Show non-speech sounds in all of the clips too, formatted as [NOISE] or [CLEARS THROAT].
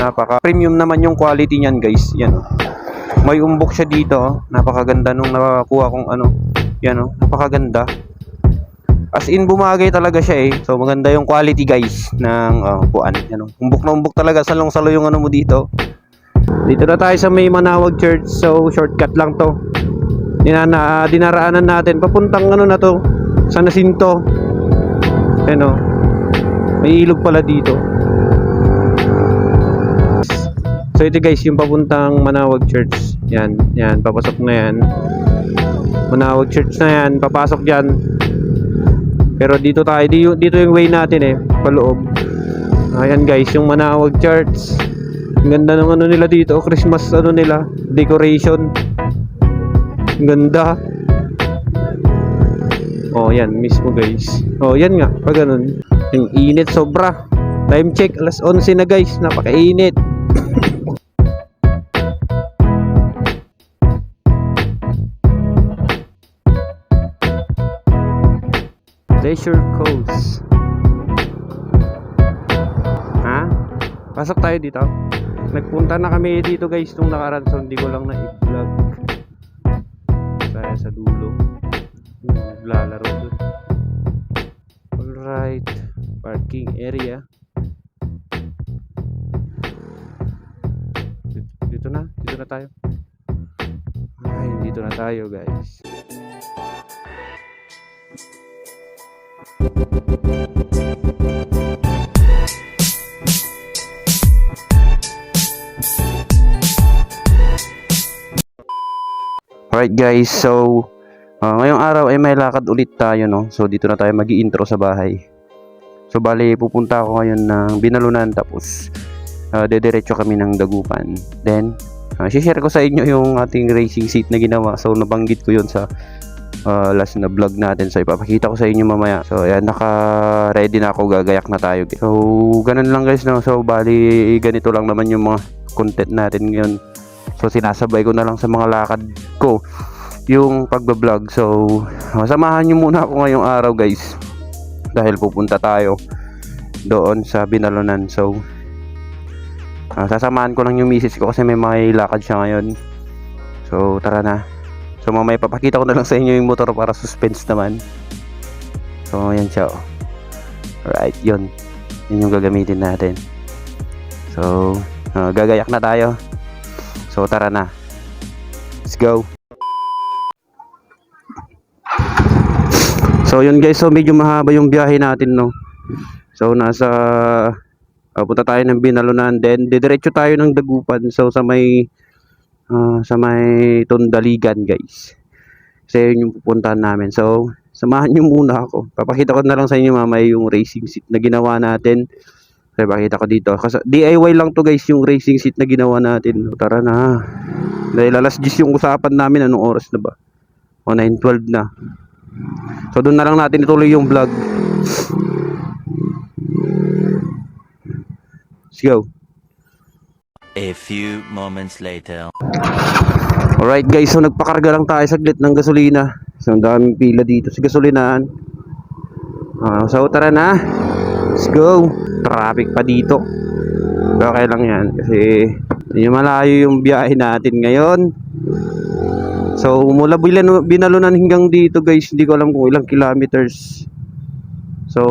Napaka premium naman yung quality niyan, guys. Yan oh. May umbok siya dito, oh. Napakaganda nung nakakuha kong ano. Yan oh, napakaganda. As in bumagay talaga siya eh. So maganda yung quality guys ng uh, upuan. Yan oh. Umbok na umbok talaga salong-salo yung ano mo dito. Dito na tayo sa may Manawag Church. So shortcut lang to. Dinana, dinaraanan natin papuntang ano na to sa Nasinto. Ano? May ilog pala dito. So ito guys, yung papuntang Manawag Church. Yan, yan, papasok na yan. Manawag Church na yan, papasok diyan. Pero dito tayo, dito, dito yung way natin eh, paloob. Ayan guys, yung Manawag Church. Ang ganda ng ano nila dito, Christmas ano nila, decoration. Ang ganda. Oh, yan mismo guys. Oh, yan nga, pag ganun. Yung init sobra. Time check, alas 11 na guys, napakainit. Leisure Coast. Ha? Pasok tayo dito. Nagpunta na kami dito guys nung nakaraan so hindi ko lang na i-vlog. Kaya sa dulo. Naglalaro dun. Alright. Parking area. Dito na. Dito na tayo. Ay, dito na tayo guys. Alright guys, so ah, ngayong araw ay may lakad ulit tayo no. So dito na tayo magi intro sa bahay. So bali pupunta ako ngayon ng Binalunan tapos uh, dediretso kami ng Dagupan. Then uh, share ko sa inyo yung ating racing seat na ginawa. So nabanggit ko yon sa ah, last na vlog natin. So ipapakita ko sa inyo mamaya. So ayan naka-ready na ako, gagayak na tayo. So ganun lang guys no. So bali ganito lang naman yung mga content natin ngayon. So sinasabay ko na lang sa mga lakad ko yung pagbablog. So samahan nyo muna ako ngayong araw guys. Dahil pupunta tayo doon sa Binalunan. So ah, sasamahan ko lang yung misis ko kasi may may lakad siya ngayon. So tara na. So mamaya papakita ko na lang sa inyo yung motor para suspense naman. So yan siya. oh. Alright, yun. Yun yung gagamitin natin. So, ah, gagayak na tayo. So tara na. Let's go. So yun guys, so medyo mahaba yung biyahe natin no. So nasa ah, punta tayo ng Binalunan then didiretso tayo ng Dagupan. So sa may ah, sa may Tondaligan guys. Kasi yun yung pupuntahan namin. So samahan nyo muna ako. Papakita ko na lang sa inyo mamaya yung racing seat na ginawa natin. Kaya pakita ko dito. Kasi DIY lang to guys yung racing seat na ginawa natin. Tara na. Dahil alas 10 yung usapan namin. Anong oras na ba? O 9.12 na. So doon na lang natin ituloy yung vlog. Let's go. A few moments later. Alright guys, so nagpakarga lang tayo saglit ng gasolina. So ang daming pila dito sa gasolinahan. Ah, so tara na. Let's go. Traffic pa dito. Okay lang yan kasi medyo malayo yung biyahe natin ngayon. So mula Bilan- binalunan hanggang dito guys, hindi ko alam kung ilang kilometers. So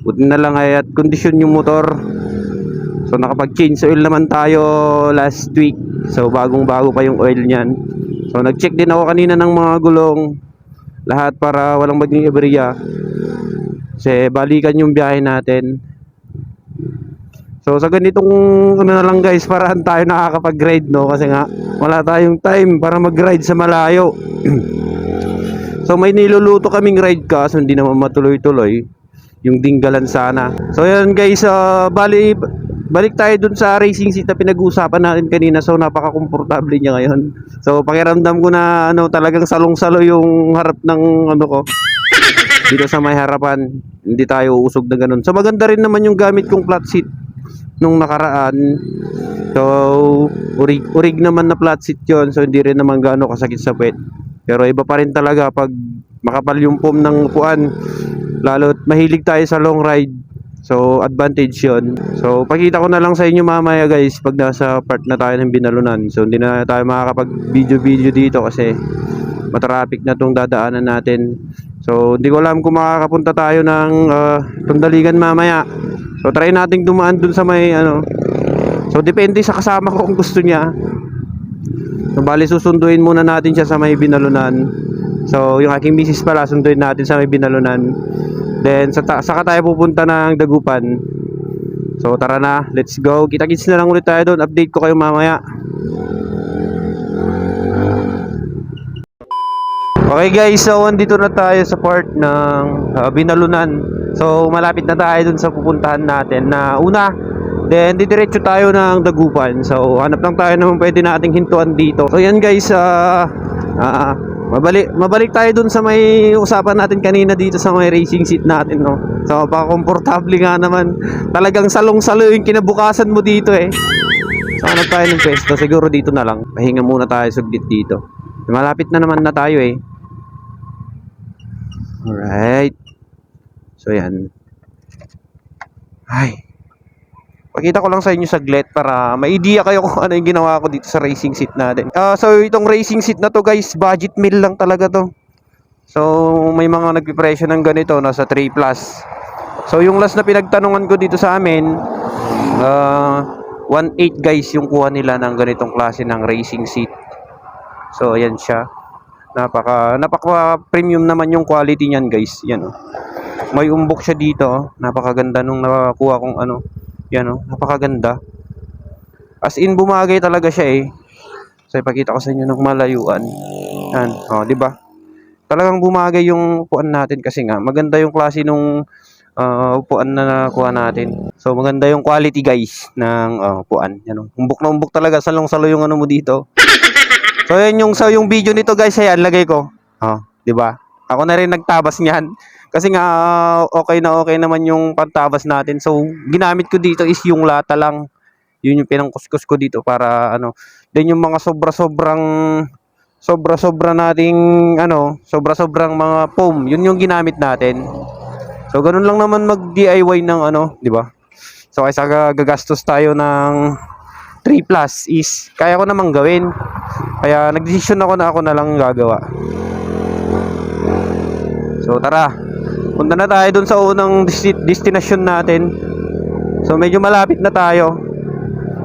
buti na lang ay at kondisyon yung motor. So nakapag-change oil naman tayo last week. So bagong bago pa yung oil niyan. So nag-check din ako kanina ng mga gulong lahat para walang maging aberya. Kasi balikan yung biyahe natin. So sa ganitong ano na lang guys, parahan tayo nakakapag-ride no kasi nga wala tayong time para mag-ride sa malayo. [CLEARS THROAT] so may niluluto kaming ride ka, so hindi naman matuloy-tuloy yung dinggalan sana. So yan guys, ah, bali balik tayo dun sa racing seat na pinag-uusapan natin kanina. So napaka-komportable niya ngayon. So pakiramdam ko na ano talagang salong-salo yung harap ng ano ko. Dito sa may harapan, hindi tayo usog na ganun. So maganda rin naman yung gamit kong flat seat nung nakaraan. So urig, urig naman na flat seat 'yon. So hindi rin naman gaano kasakit sa puwet. Pero iba pa rin talaga pag makapal yung foam ng upuan. Lalo mahilig tayo sa long ride. So, advantage yun. So, pakita ko na lang sa inyo mamaya guys pag nasa part na tayo ng binalunan. So, hindi na tayo makakapag-video-video dito kasi matraffic na tong dadaanan natin. So, hindi ko alam kung makakapunta tayo ng uh, Tundaligan mamaya. So, try nating dumaan dun sa may ano. So, depende sa kasama ko kung gusto niya. So, bali susunduin muna natin siya sa may binalunan. So, yung aking misis pala, sunduin natin sa may binalunan. Then, sa saka tayo pupunta ng Dagupan. So, tara na. Let's go. Kita-kits na lang ulit tayo doon. Update ko kayo mamaya. Okay guys, so andito na tayo sa part ng uh, binalunan. So, malapit na tayo dun sa pupuntahan natin na una, Then, didiretso tayo ng Dagupan. So, hanap lang tayo naman pwede nating hintuan dito. So, yan guys, ah ah, mabalik, mabalik tayo dun sa may usapan natin kanina dito sa may racing seat natin, no? So, paka-komportable nga naman. Talagang salong-salo yung kinabukasan mo dito, eh. So, hanap tayo ng pwesto. Siguro dito na lang. Pahinga muna tayo saglit dito. Malapit na naman na tayo, eh. Alright. So, yan. Ay. Pakita ko lang sa inyo saglit para may idea kayo kung ano yung ginawa ko dito sa racing seat natin. Ah, so itong racing seat na to guys, budget meal lang talaga to. So may mga nagpipresyo ng ganito nasa 3 plus. So yung last na pinagtanungan ko dito sa amin, ah 1.8 guys yung kuha nila ng ganitong klase ng racing seat. So ayan siya. Napaka napaka premium naman yung quality niyan guys. Yan oh. May umbok siya dito. oh. Napakaganda nung nakakuha kong ano. Yan oh, napakaganda. As in bumagay talaga siya eh. So ipakita ko sa inyo ng malayuan. Yan, oh, 'di ba? Talagang bumagay yung upuan natin kasi nga maganda yung klase nung ah, upuan na nakuha natin. So maganda yung quality guys ng ah, upuan. Yan oh. Umbok na umbok talaga salong-salo yung ano mo dito. So yan yung sa yung video nito guys, ayan lagay ko. Oh, 'di ba? Ako na rin nagtabas niyan. Kasi nga okay na okay naman yung pantabas natin. So ginamit ko dito is yung lata lang. Yun yung pinangkuskus ko dito para ano. Then yung mga sobra-sobrang sobra-sobra nating ano, sobra-sobrang mga foam, yun yung ginamit natin. So ganun lang naman mag DIY ng ano, 'di ba? So kaysa ga- gagastos tayo ng 3 plus is kaya ko namang gawin. Kaya nagdesisyon ako na ako na lang gagawa. So tara, punta na tayo dun sa unang desti- destination natin. So medyo malapit na tayo.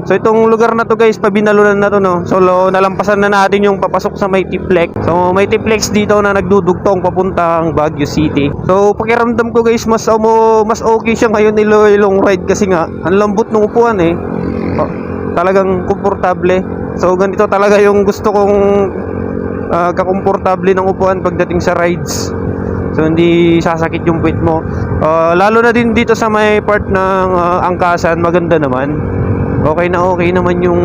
So itong lugar na to guys, pabinalunan na to no. So lo, nalampasan na natin yung papasok sa may Tiplex. So may Tiplex dito na nagdudugtong papuntang Baguio City. So pakiramdam ko guys, mas umo, mas okay siya ngayon ni long ride kasi nga ang lambot ng upuan eh. Oh, talagang komportable. So ganito talaga yung gusto kong ah, kakomportable ng upuan pagdating sa rides. So hindi sasakit yung puwit mo. Ah, lalo na din dito sa may part ng ah, angkasan, maganda naman. Okay na okay naman yung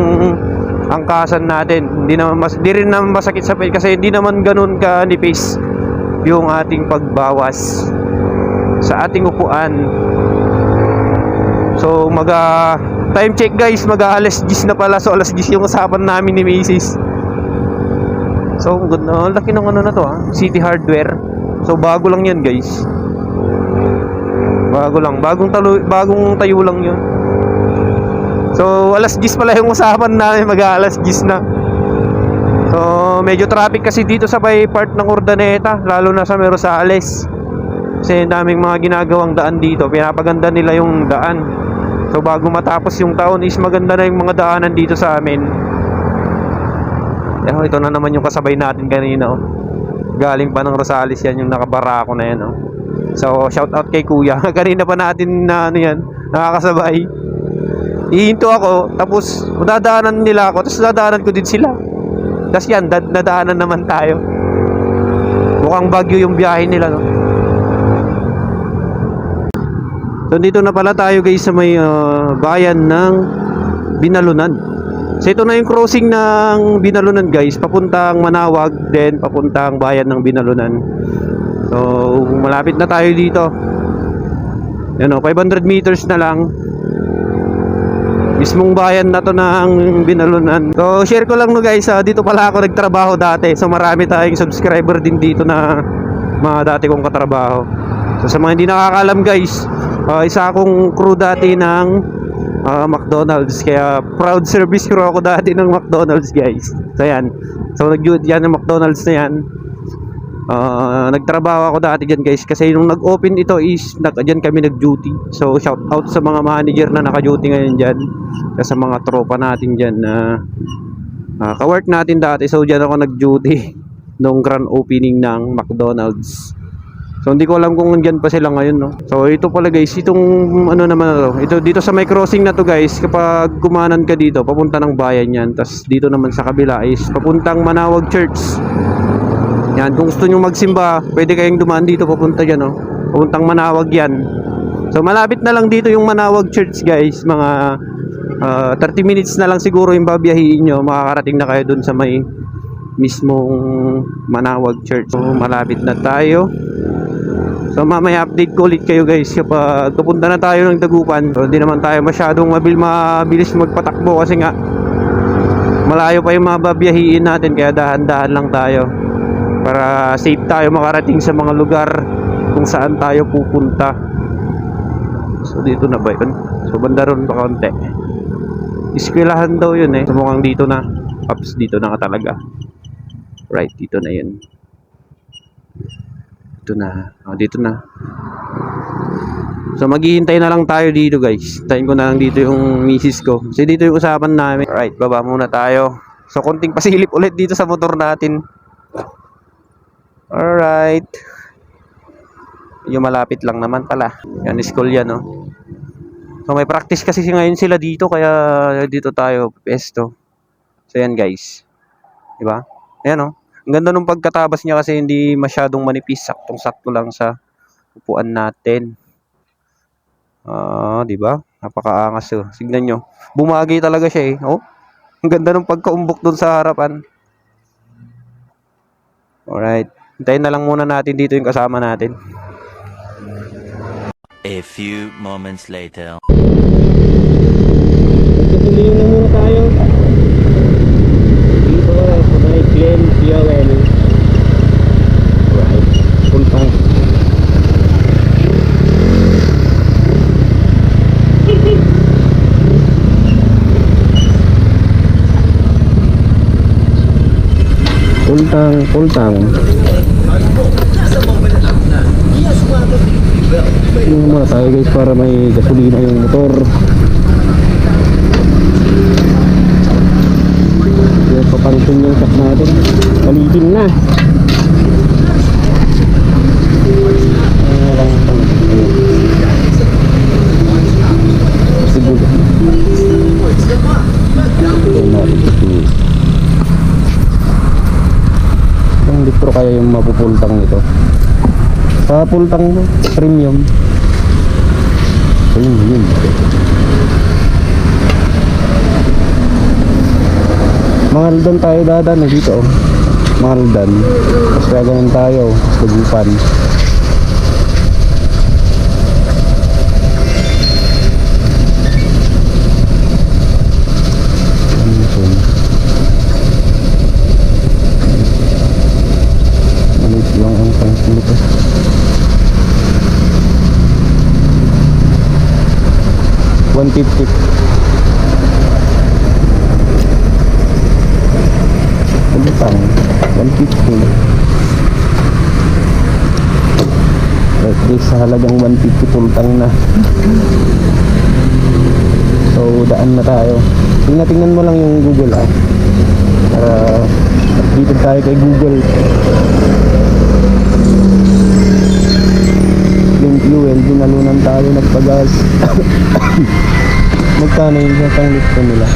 angkasan natin. Hindi naman mas di rin naman masakit sa puwit kasi hindi naman ganun ka nipis yung ating pagbawas sa ating upuan. So mag ah, time check guys, mag alas 10 na pala. So alas 10 yung usapan namin ni Macy's. So, ganda. Ang laki ng ano na to ah. City Hardware. So, bago lang yan guys. Bago lang. Bagong, talo, bagong tayo lang yun. So, alas 10 pala yung usapan namin. Mag alas 10 na. So, medyo traffic kasi dito sa may part ng Urdaneta. Lalo na sa Merosales. Kasi daming mga ginagawang daan dito. Pinapaganda nila yung daan. So, bago matapos yung taon is maganda na yung mga daanan dito sa amin. Eh, ito na naman yung kasabay natin kanina, oh. Galing pa ng Rosales yan, yung nakabarako na yan, oh. So, shout out kay Kuya. [LAUGHS] kanina pa natin na ano yan, nakakasabay. Ihinto ako, tapos dadaanan nila ako, tapos dadaanan ko din sila. Tapos yan, dad nadaanan naman tayo. Mukhang bagyo yung biyahe nila, no? So, dito na pala tayo guys sa may ah, bayan ng Binalunan. So ito na yung crossing ng Binalunan guys, papuntang Manawag, then papuntang bayan ng Binalunan. So malapit na tayo dito. Yan o, 500 meters na lang. Mismong bayan na to ng Binalunan. So share ko lang no guys, ah, dito pala ako nagtrabaho dati. So marami tayong subscriber din dito na mga dati kong katrabaho. So sa mga hindi nakakaalam guys, Ah, isa akong crew dati ng ah, McDonald's. Kaya proud service crew ako dati ng McDonald's guys. So yan. So nag-duty yan ng McDonald's na yan. Ah, nagtrabaho ako dati dyan guys kasi nung nag-open ito is nag dyan kami nag-duty. So shout out sa mga manager na naka-duty ngayon dyan. Sa mga tropa natin dyan na Ah, ka-work natin dati, so diyan ako nag-duty [LAUGHS] nung grand opening ng McDonald's. So hindi ko alam kung nandiyan pa sila ngayon, no. So ito pala guys, itong ano naman to. Ito dito sa may crossing na to guys, kapag kumanan ka dito, papunta ng bayan 'yan. Tapos dito naman sa kabila is papuntang Manawag Church. Yan, kung gusto niyo magsimba, pwede kayong dumaan dito papunta diyan, no. Papuntang Manawag 'yan. So malapit na lang dito yung Manawag Church, guys, mga Ah, 30 minutes na lang siguro yung babiyahiin nyo makakarating na kayo dun sa may mismong Manawag Church so malapit na tayo so mamaya update ko ulit kayo guys kapag pupunta na tayo ng Dagupan so hindi naman tayo masyadong mabil mabilis magpatakbo kasi nga malayo pa yung mga babiyahiin natin kaya dahan-dahan lang tayo para safe tayo makarating sa mga lugar kung saan tayo pupunta so dito na ba yun so banda ron pa konti Iskwilahan daw yun eh. So, mukhang dito na. Ups, dito na nga talaga. Right, dito na yun. Dito na. Oh, dito na. So, maghihintay na lang tayo dito guys. Hintayin ko na lang dito yung misis ko. Kasi dito yung usapan namin. Right, baba muna tayo. So, konting pasilip ulit dito sa motor natin. Alright. Yung malapit lang naman pala. Yan, school yan, no? So may practice kasi si- ngayon sila dito kaya dito tayo pesto. So yan guys. 'Di ba? Ayan oh. Ang ganda nung pagkatabas niya kasi hindi masyadong manipis, saktong-sakto lang sa upuan natin. Ah, 'di ba? Napakaangas oh. Tignan nyo. Bumagi talaga siya eh. Oh. Ang ganda nung pagkaumbok doon sa harapan. Alright. Hintayin na lang muna natin dito yung kasama natin. A few moments later. Magkasulihin na muna tayo. Dito sa may Glen Fuel. Right. Full tank. Full tank, full tank. Tingnan muna tayo guys para may gasolina yung motor. Yung papangkin yung shop natin. Palitin na. Kaya yung mapupultang nito? Sa pultang mo, premium. Ayun, yun. Mangaldan tayo dadan eh dito oh. Mangaldan. Tapos gagawin tayo. Tugupan. Maliit 150 Kumpang 150 At least sa halagang 150 pultang na. So daan na tayo. Tingnan, tingnan mo lang yung Google ah. Para dito tayo kay Google. Fuel, dinalunan tayo nagpagas. [COUGHS] Magkano yung isang litro nila?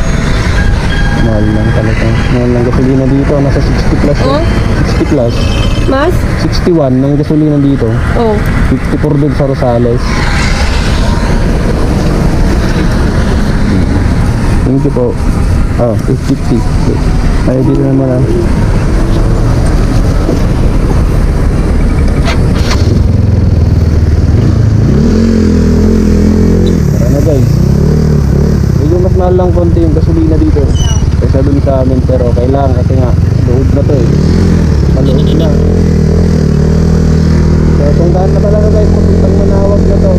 Mahal lang talaga. Mahal ng gasolina dito. Nasa 60 plus. Oh? 60 plus. Mas? 61 ng gasolina dito. Oh. 54 din sa Rosales. Thank you po. Oh, 50. Ay, dito naman ah. Tara na guys. Medyo mas mahal lang konti yung gasolina dito. Kaysa dun sa amin pero kailangan kasi nga loob na to eh. Maloob na. So, tunggaan na talaga guys, papuntang manawag na to.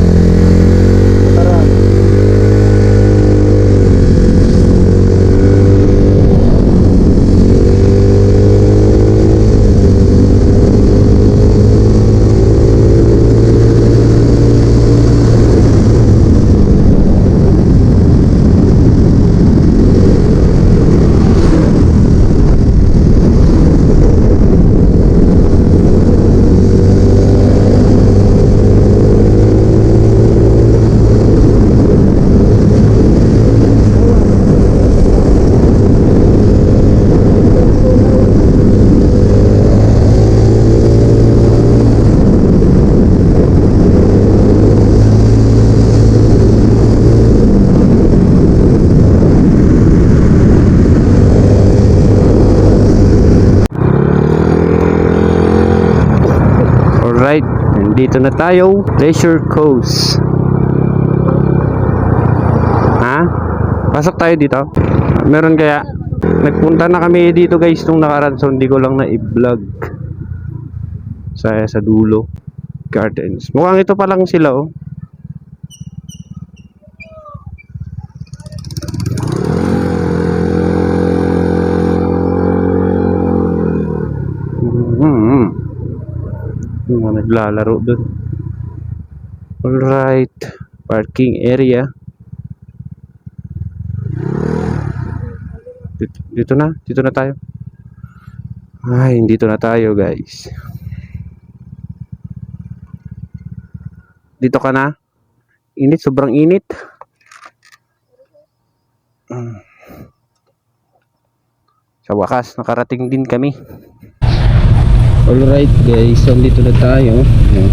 Dito na tayo, Leisure Coast. Ha? Pasok tayo dito. Meron kaya? Nagpunta na kami dito guys nung nakaraan so hindi ko lang na i-vlog. Sa, sa dulo. Gardens. Mukhang ito pa lang sila oh. Hmm. Yung mga naglalaro dun. Alright. Parking area. Dito, dito na. Dito na tayo. Ay, dito na tayo guys. Dito ka na. Init. Sobrang init. Sa wakas, nakarating din kami. Alright guys, so dito na tayo. Ayan.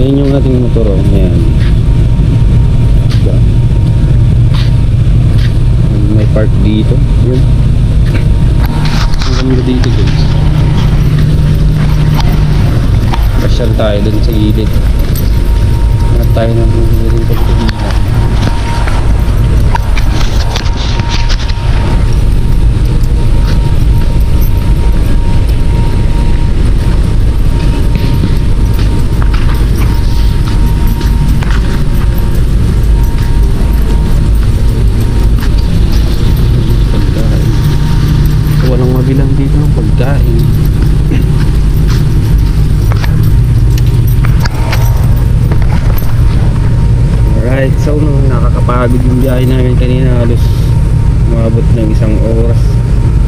Ayan yung ating motor. oh. Ayan. May park dito. Yun. Ang ganda dito guys. Pasyal tayo dun sa gilid. Hanap tayo ng rin so nung nakakapagod yung biyahe namin kanina halos umabot ng isang oras.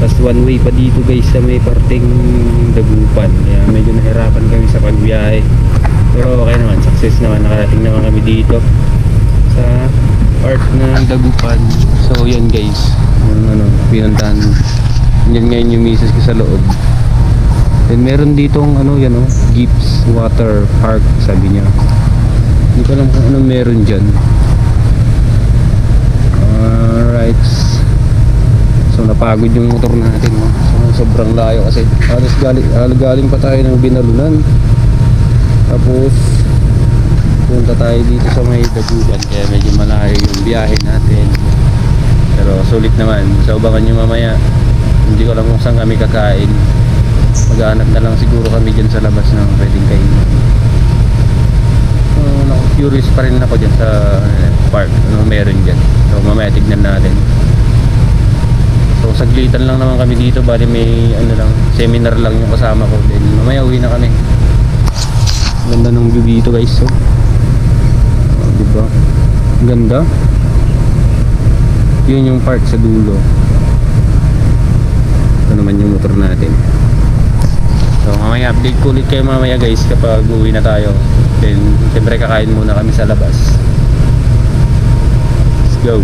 Tapos one way pa dito guys sa may parting dagupan. Kaya medyo nahirapan kami sa pagbiyahe. Pero okay naman, success naman. Nakarating naman kami dito sa part ng dagupan. So yan guys, yung ano, pinuntahan. Yan ngayon yung misis ko sa loob. Then meron ditong ano yan oh, Gibbs Water Park sabi niya. Hindi ko alam kung ano meron dyan. Alright. So napagod yung motor natin. No? So, sobrang layo kasi halos galing, galing pa tayo ng binalunan. Tapos punta tayo dito sa may dagupan kaya medyo malayo yung biyahe natin. Pero sulit naman. So abangan nyo mamaya. Hindi ko alam kung saan kami kakain. Maghanap na lang siguro kami dyan sa labas ng pwedeng kainin. So, curious pa rin ako dyan sa eh, park. Ano meron dyan. So, mamaya tignan natin. So, saglitan lang naman kami dito. Bali may ano lang, seminar lang yung kasama ko. Then, mamaya uwi na kami. Ganda ng view dito guys. So, oh, diba? Ganda. Yun yung part sa dulo. Ito naman yung motor natin. So mamaya update ko ulit kayo mamaya guys kapag uwi na tayo. Then siyempre kakain muna kami sa labas. Let's go.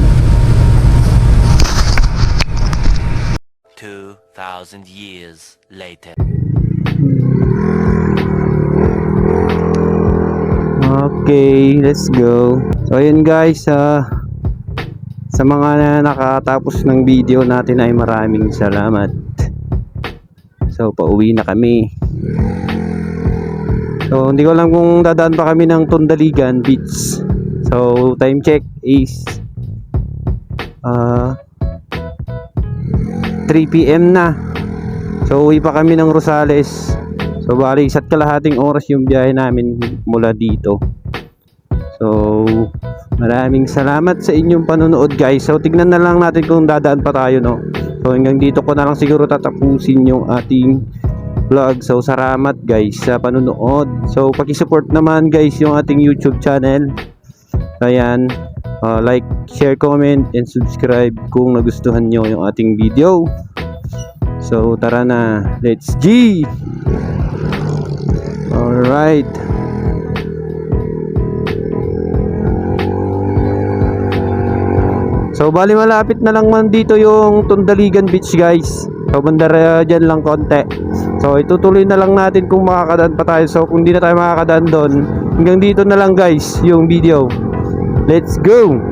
2,000 years later. Okay, let's go. So ayun guys, ah, sa mga na nakatapos ng video natin ay maraming salamat. So pauwi na kami. So hindi ko alam kung dadaan pa kami ng Tundaligan Beach. So time check is ah 3 PM na. So uwi pa kami ng Rosales. So bali isa't kalahating oras yung biyahe namin mula dito. So maraming salamat sa inyong panonood guys. So tignan na lang natin kung dadaan pa tayo no. So hanggang dito ko na lang siguro tatapusin yung ating vlog. So salamat guys sa panonood. So paki-support naman guys yung ating YouTube channel. Ayan. Uh, like, share, comment, and subscribe kung nagustuhan nyo yung ating video. So tara na. Let's G! Alright. So bali malapit na lang man dito yung Tundaligan Beach guys. So bandara dyan lang konti. So itutuloy na lang natin kung makakadaan pa tayo. So kung di na tayo makakadaan doon, hanggang dito na lang guys yung video. Let's go!